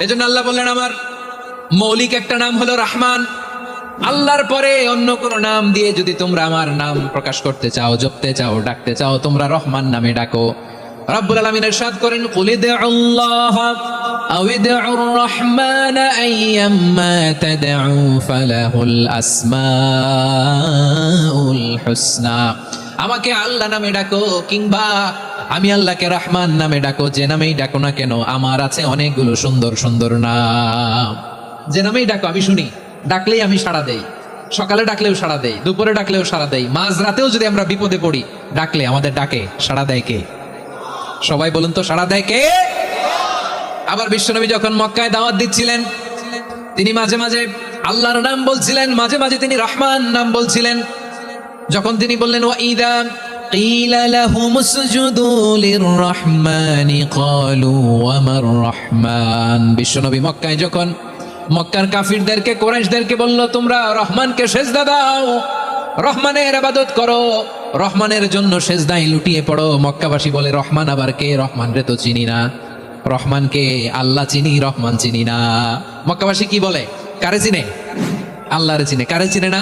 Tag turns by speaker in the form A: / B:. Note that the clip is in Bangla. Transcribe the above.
A: এজন্য আল্লাহ বললেন, আমার মৌলিক একটা নাম হলো রহমান। আল্লাহর পরে অন্য কোন নাম দিয়ে যদি তোমরা আমার নাম প্রকাশ করতে চাও, জপতে চাও, ডাকতে চাও, তোমরা রহমান নামে ডাকো। করেন আল্লাহ রহমান আমাকে আল্লাহ নামে ডাকো কিংবা আমি আল্লাহকে রহমান নামে ডাকো, যে নামেই ডাকো না কেন? আমার আছে অনেকগুলো সুন্দর সুন্দর নাম। যে নামেই ডাকো, আমি শুনি। ডাকলেই আমি সাড়া দেই। সকালে ডাকলেও সাড়া দেয় দুপুরে ডাকলেও সাড়া দেয় মাঝ রাতেও যদি আমরা বিপদে পড়ি, ডাকলে আমাদের ডাকে। সাড়া দেয় কে? সবাই বলুন তো, সাড়া দেয় কে? আবার বিশ্বনবী যখন মক্কায় দাওয়াত দিচ্ছিলেন, তিনি মাঝে মাঝে আল্লাহর নাম বলছিলেন, মাঝে মাঝে তিনি রহমান নাম বলছিলেন। যখন তিনি বললেন ওয়াইদা قيل لهم اسجدوا للرحمن قالوا وما الرحمن বিশ্বনবী মক্কায় যখন মক্কার কাফিরদেরকে কোরাইশদেরকে বলল তোমরা রহমানকে সেজদা দাও রহমানের ইবাদত করো রহমানের জন্য সেজদায় লুটিয়ে পড়ো মক্কাবাসী বলে রহমান আবার কে রহমান রে তো চিনি না রহমানকে আল্লাহ চিনি রহমান চিনি না মক্কাবাসী কি বলে কারে চিনে আল্লাহরে চিনে কারে চিনে না